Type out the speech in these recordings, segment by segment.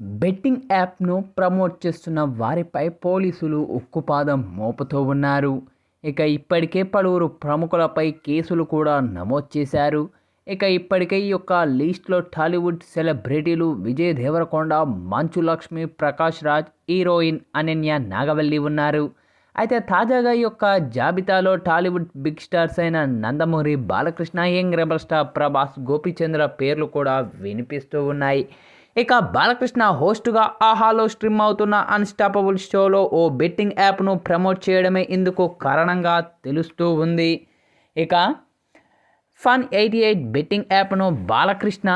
Betting యాప్ను promote చేస్తున్న వారిపై పోలీసులు ఉక్కుపాదం మోపుతూ ఉన్నారు. ఇక ఇప్పటికే పలువురు ప్రముఖులపై కేసులు కూడా నమోదు చేశారు. ఇక ఇప్పటికే ఈ యొక్క లిస్ట్లో టాలీవుడ్ సెలబ్రిటీలు విజయ్ దేవరకొండ మంచు లక్ష్మి ప్రకాష్ రాజ్ హీరోయిన్ అనన్య నాగవల్లి ఉన్నారు. అయితే తాజాగా ఈ యొక్క జాబితాలో టాలీవుడ్ బిగ్ స్టార్స్ అయిన Nandamuri Balakrishna young rebel star Prabhas Gopichandra పేర్లు కూడా వినిపిస్తూ ఉన్నాయి. ఇక బాలకృష్ణ హోస్ట్గా ఆహాలో స్ట్రీమ్ అవుతున్న అన్స్టాపబుల్ షోలో ఓ బెట్టింగ్ యాప్ను ప్రమోట్ చేయడమే ఇందుకు కారణంగా తెలుస్తూ ఉంది. ఇక ఫన్ ఎయిటీ ఎయిట్ బెట్టింగ్ యాప్ను బాలకృష్ణ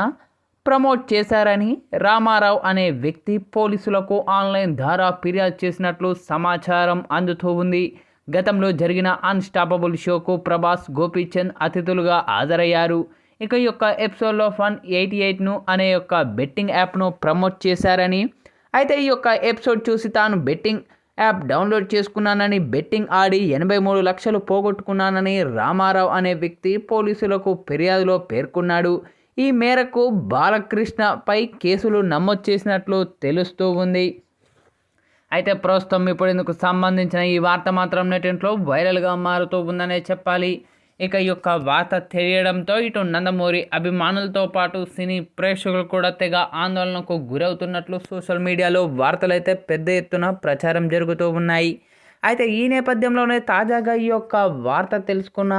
ప్రమోట్ చేశారని రామారావు అనే వ్యక్తి పోలీసులకు ఆన్లైన్ ద్వారా ఫిర్యాదు చేసినట్లు సమాచారం అందుతూ ఉంది. గతంలో జరిగిన అన్స్టాపబుల్ షోకు ప్రభాస్ గోపీచంద్ అతిథులుగా హాజరయ్యారు. ఇక ఈ యొక్క ఎపిసోడ్లో ఫన్ ఎయిటీ ఎయిట్ను అనే యొక్క బెట్టింగ్ యాప్ను ప్రమోట్ చేశారని. అయితే ఈ యొక్క ఎపిసోడ్ చూసి తాను బెట్టింగ్ యాప్ డౌన్లోడ్ చేసుకున్నానని బెట్టింగ్ ఆడి ఎనభై మూడు లక్షలు పోగొట్టుకున్నానని రామారావు అనే వ్యక్తి పోలీసులకు ఫిర్యాదులో పేర్కొన్నాడు. ఈ మేరకు బాలకృష్ణపై కేసులు నమోదు చేసినట్లు తెలుస్తూ ఉంది. అయితే ప్రస్తుతం ఇప్పుడు ఇందుకు సంబంధించిన ఈ వార్త మాత్రం నెటింట్లో వైరల్గా మారుతూ ఉందనే చెప్పాలి. ఇక ఈ యొక్క వార్త తెలియడంతో ఇటు నందమూరి అభిమానులతో పాటు సినీ ప్రేక్షకులు కూడా తెగ ఆందోళనకు గురవుతున్నట్లు సోషల్ మీడియాలో వార్తలైతే పెద్ద ఎత్తున ప్రచారం జరుగుతూ ఉన్నాయి. అయితే ఈ నేపథ్యంలోనే తాజాగా ఈ యొక్క వార్త తెలుసుకున్న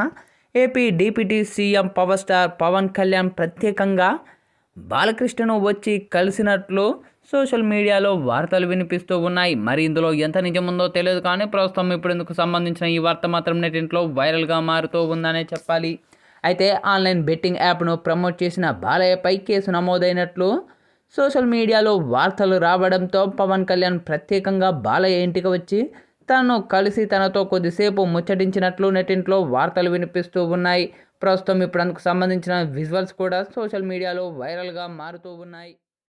AP deputy CM power star Pawan Kalyan ప్రత్యేకంగా బాలకృష్ణను వచ్చి కలిసినట్లు సోషల్ మీడియాలో వార్తలు వినిపిస్తూ ఉన్నాయి. మరి ఇందులో ఎంత నిజముందో తెలియదు కానీ ప్రస్తుతం ఇప్పుడు ఇందుకు సంబంధించిన ఈ వార్త మాత్రం నెటింట్లో వైరల్గా మారుతూ ఉందనే చెప్పాలి. అయితే ఆన్లైన్ బెట్టింగ్ యాప్ను ప్రమోట్ చేసిన బాలయ్యపై కేసు నమోదైనట్లు సోషల్ మీడియాలో వార్తలు రావడంతో పవన్ కళ్యాణ్ ప్రత్యేకంగా బాలయ్య ఇంటికి వచ్చి తనను కలిసి తనతో కొద్దిసేపు ముచ్చటించినట్లు నెటింట్లో వార్తలు వినిపిస్తూ ఉన్నాయి. ప్రస్తుతం ఇప్పుడు అందుకు సంబంధించిన విజువల్స్ కూడా సోషల్ మీడియాలో వైరల్గా మారుతూ ఉన్నాయి.